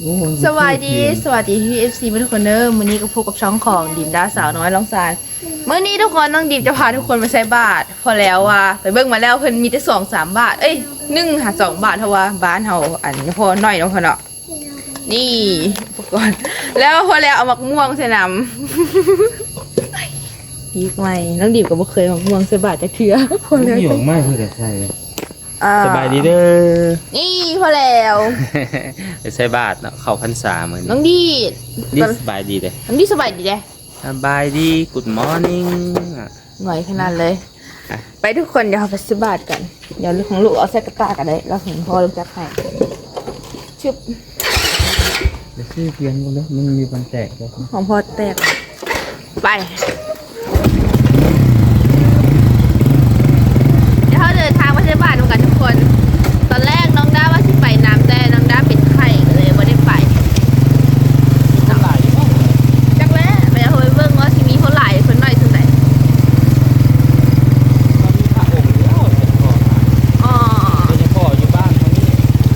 โอ้ยสวัสดีสวัสดีพี่เอฟซีทุกคนเนอร์วันนี้ก็พบกับช่องของดิมดาสาวน้อยลองซานเมื่อนี้ทุกคนน้องดิมจะพาทุกคนไปใส่บาท พอแล้วว่าไปเบิ่งมาแล้วเพิ่นมีแต่สองสามบาท เอ้ยหนึ่งหาสองบาทเท่าว่าบ้านเฮาอันพอหน่อยเน้องพอเนาะนี่อุปกรณ์แล้วพอแล้วเอามักม่วงใส่น้ำดีไหมน้องดิมก็บ่เคยมักม่วงใส่บาทจักเทื่อพอแล้วหยงมากคือแต่ใช่เลย อ่สบายดีเด้อ นี่พอแล้ว ไปใส่บาทเนาะเข้าพรรษามื้อน้อนี้งดีดดีสบายดีเด้น้องดีสบายดีเด้สบายดี Good morning หน่อยขนาดเลยอะไปทุกคนเดี๋ยวเราไปซื้อบาทกัน เดี๋ยวของลูกเอาใส่กระตากันเลยเราเห็นพ่อลูกจักให้ชึบเดี๋ยวชื่อเพียงกูเลยมันมีบันแตกเลยของพ่อแตก ไป เดี๋ยวเราเดินทางไปซื้อบาทกันทุกคน ตอนแรกน้องด้าว่าสิไปน้ำแต่น้องด้าเป็นไข้ก็เลยไม่ได้ไปจักแล้วไปเอาไปเบิ่งว่าสิมีเท่าไหร่เพิ่นหน่อยสุดไหนอ๋อ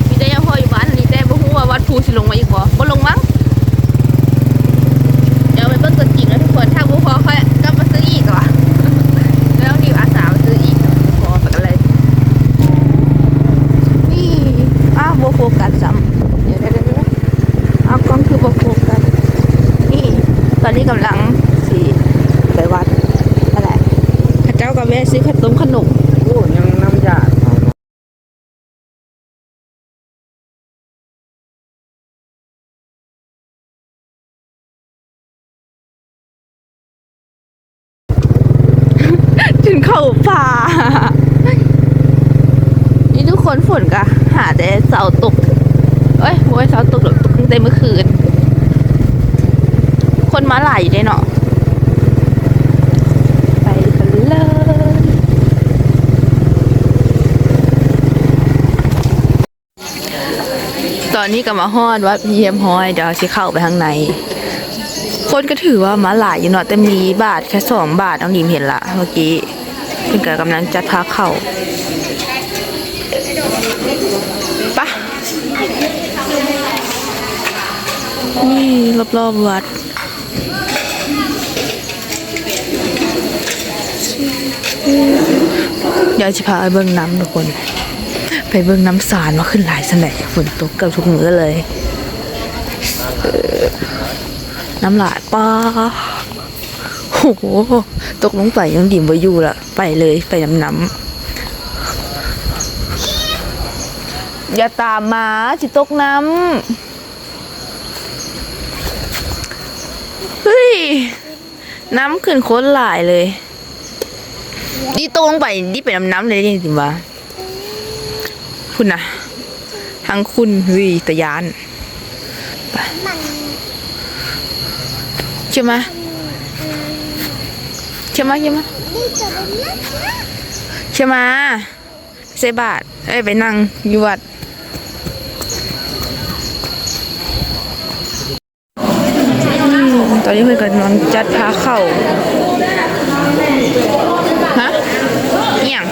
มีแต่ยังพออยู่บ้านนี่แต่บ่ฮู้ว่าวัดภูสิลงมาอีกบ่บ่ลงมั้ง เดี๋ยวไปเบิ่งตัวจริงแล้วทุกคน ถ้าบ่พอค่อยกลับมาซื้ออีกว่ะ แล้วนี่อาสามาซื้ออีกบ่พอไปกันเลย นี่อ้าวบ่โฟกัสซ้ำเดี๋ยวเดี๋ยวเดี๋ยวอ้าวกล้องคือบ่โฟกัสนี่ ตอนนี้กำลังสิไปวัดนั่นแหละข้าเจ้า ก็แวะซื้อขนมขนมโอ้ยังน้ำยาถึงเข้าป่านี่ทุกคนฝนกะหาแต่เสาตก เอ้ยโว้ยเสาตกหรอตกตั้งแต่เมื่อคืน คนมาหลายอยู่ได้เนาะ ไปกันเลย ตอนนี้ก็มาฮอดวัดเยี่ยมห้อยเดี๋ยวสิเข้าไปข้างใน คนก็ถือว่ามาหลายอยู่เนาะแต่มีบาทแค่สองบาทน้องดิมเห็นละเมื่อกี้เพิ่งกำลังจัดพาเข้าปะนี่รอบๆวัดเดี๋ยวจะพาไปเบิ่งน้ำทุกคน ไปเบิ่งน้ำสารมาขึ้นหลายสนไหนฝนตกเกือบทุกมื้อเลย น้ำลายป้าโอ้โหตกลงไปยังดิ่มไปอยู่ละไปเลยไปน้ำน้ำอย่าตามมาจิตกน้ำเฮ้ย น้ำขึ้นโค้นหลายเลย นี่ตกลงไปนี่ไปน้ำน้ำเลยจริงๆวะ คุณนะทั้งคุณเฮ้ยตะยานใช่ไหมใช่ไหมใช่ไหมใช่ไหมใส่บาทเอ้ยไปนั่งอยู่วัดตอนนี้เพื่อนกำลังจัดพาเข้าฮะเอี่ยง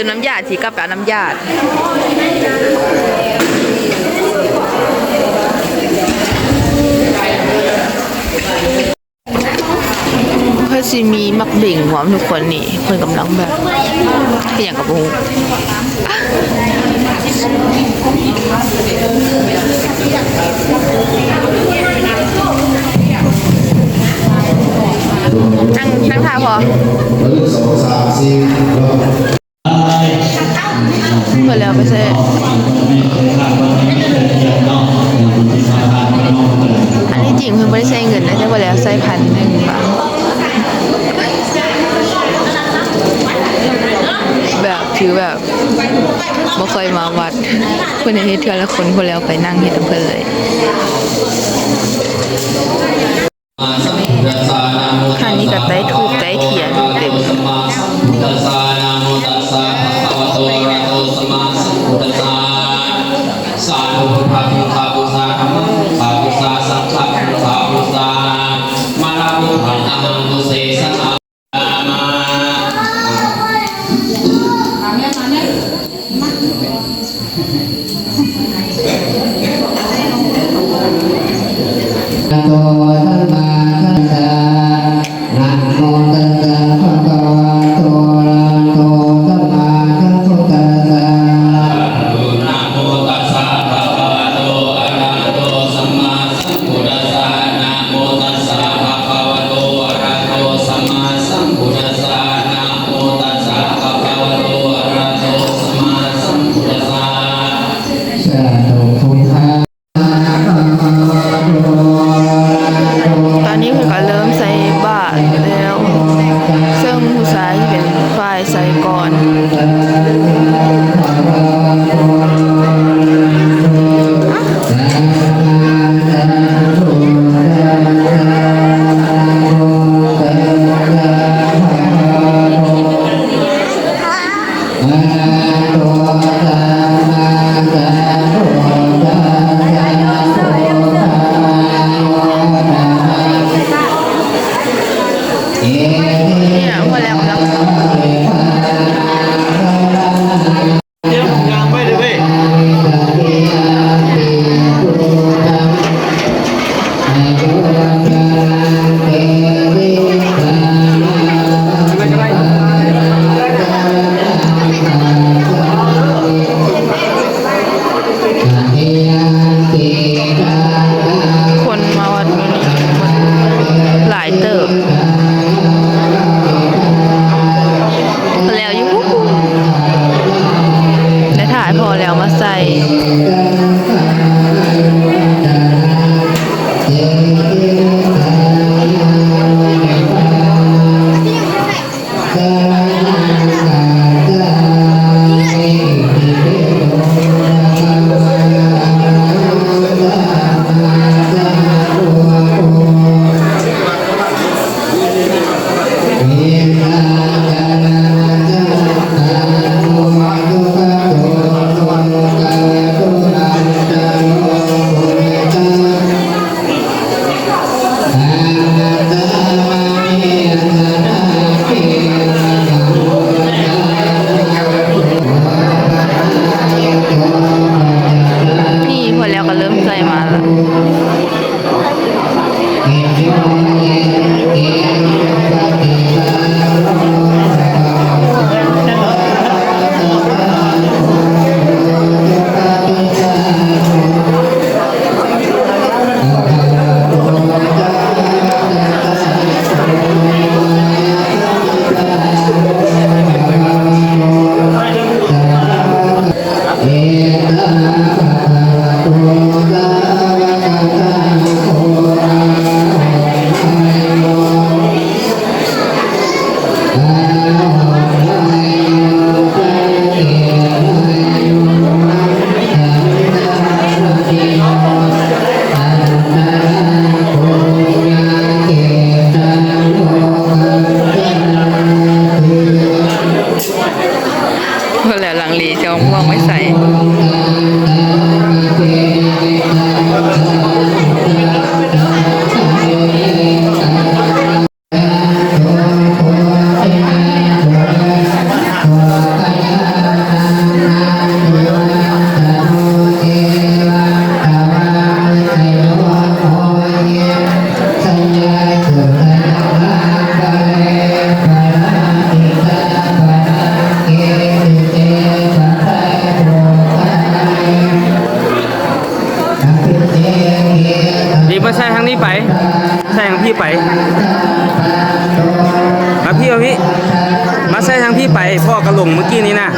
พอแล้วลืมน้ำยาสีกับเอาน้ำยาเพื่อสิมีมักเบ่งหอมทุกคนนี่เพื่อนกำลังแบบขยันกับบูนั่งนั่งท่าพอ เพื่อแล้วไปเซ่อันนี้จริงเพิ่นไม่ได้ใช้เงินนะแต่ว่าแล้วใช้พันหนึ่งบาทแบบถือแบบบ่เคยมาวัดเพื่อนเฮ็ดเทื่อละคนพอแล้วไปนั่งเฮ็ดเพิ่นเลยทางนี้ก็ใต้ทูบใต้เทียนเต็ม ใส่ทางนี้ไป ใส่ทางพี่ไป มาพี่มาพี่มาใส่ทางพี่ไป พ่อกระหลงเมื่อกี้นี้นะ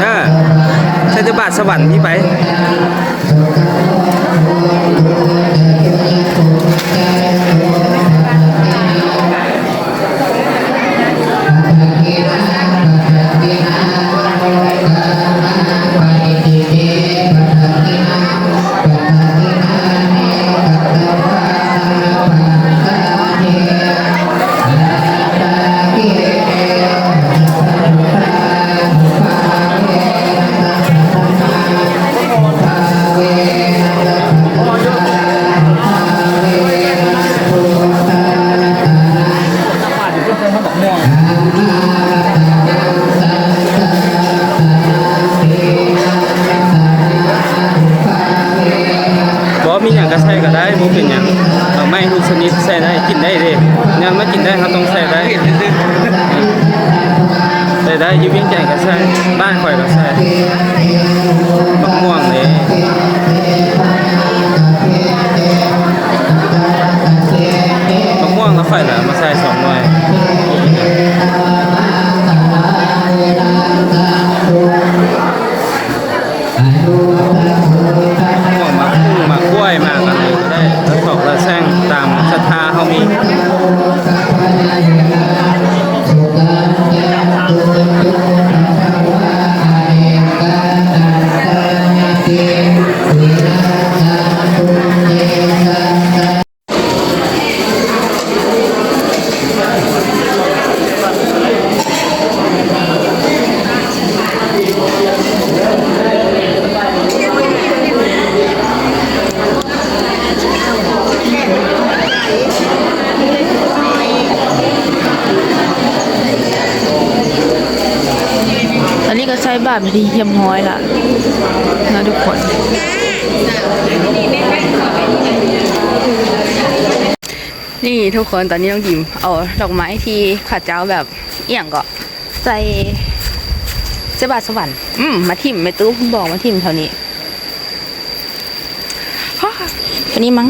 เออใส่จะบาทสวรรค์พี่ไป บาทไปที่เทียมห้อยละนะทุกคน นี่ทุกคนตอนนี้น้องดิมเอาดอกไม้ที่ขัดเจ้าแบบเอี่ยงก็ใส่ใส่บาทสวรรค์อืมมาทิมไม่ตู้เพิ่งบอกมาทิมเท่านี้ฮ่าอันนี้มั้ง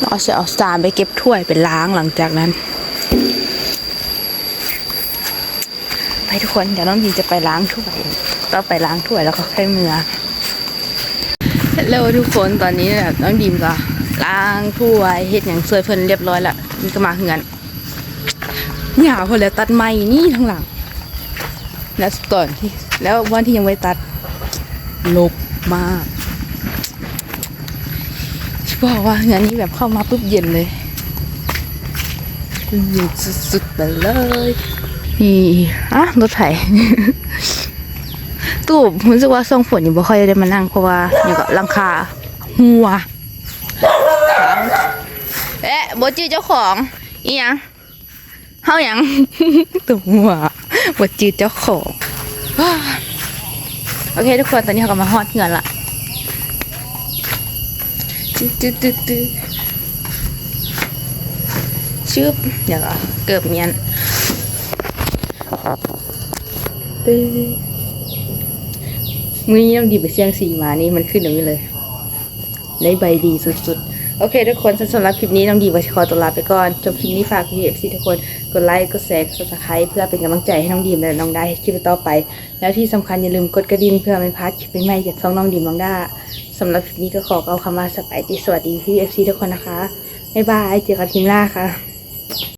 เราจะเอาสารไปเก็บถ้วยไปล้างหลังจากนั้น ไปทุกคนเดี๋ยวน้องดีจะไปล้างถ้วยต่อไปล้างถ้วยแล้วก็ค่อยเมือแล้วทุกคนตอนนี้แบบน้องดีมก็ล้างถ้วยเฮ็ดอย่างสวยเพิ่นเรียบร้อยละนี่ก็มาเฮือนหยาพอแล้วตัดไม้นี่ทั้งหลังแล้วตอนที่แล้ววันที่ยังไม่ตัดลบมากบอกว่าเฮือนนี้แบบเข้ามาปุ๊บเย็นเลยเย็นสุดๆไปเลย นี่อะรถไถตู้รู้สึกว่าส่งฝนอยู่บ่ค่อยได้มานั่งเพราะว่าอยู่กับลังคาหัวเอ๊ะบ่จื้อเจ้าของอีหยังเฮาหยังตัวหัวบ่จื้อเจ้าของโอเคทุกคนตอนนี้เขาก็มาฮอดเงินละตึ๊ดตึ๊ดตึ๊ดตึ๊ดชึบเดี๋ยวก็เกือบเมียน ตื้อมือนี้ต้องดีไปเสียงสีมานี่มันขึ้นอย่างนี้เลยได้ใบดีสุดๆ โอเค ทุกคนสำหรับคลิปนี้น้องดีว่าขอตัวลาไปก่อน จบคลิปนี้ฝากพี่เอฟซีทุกคน กดไลค์ กดแชร์กดซับสไครต์เพื่อเป็นกำลังใจให้น้องดีมและน้องได้คลิปต่อไป แล้วที่สำคัญอย่าลืมกดกระดิ่งเพื่อไม่พลาดคลิปใหม่ๆจากช่องน้องดีมน้องด้าสำหรับคลิปนี้ก็ขอเอาคำว่าสบายดีสวัสดีพี่เอฟซีทุกคนนะคะบ๊ายบายเจอกันทีมหน้าค่ะ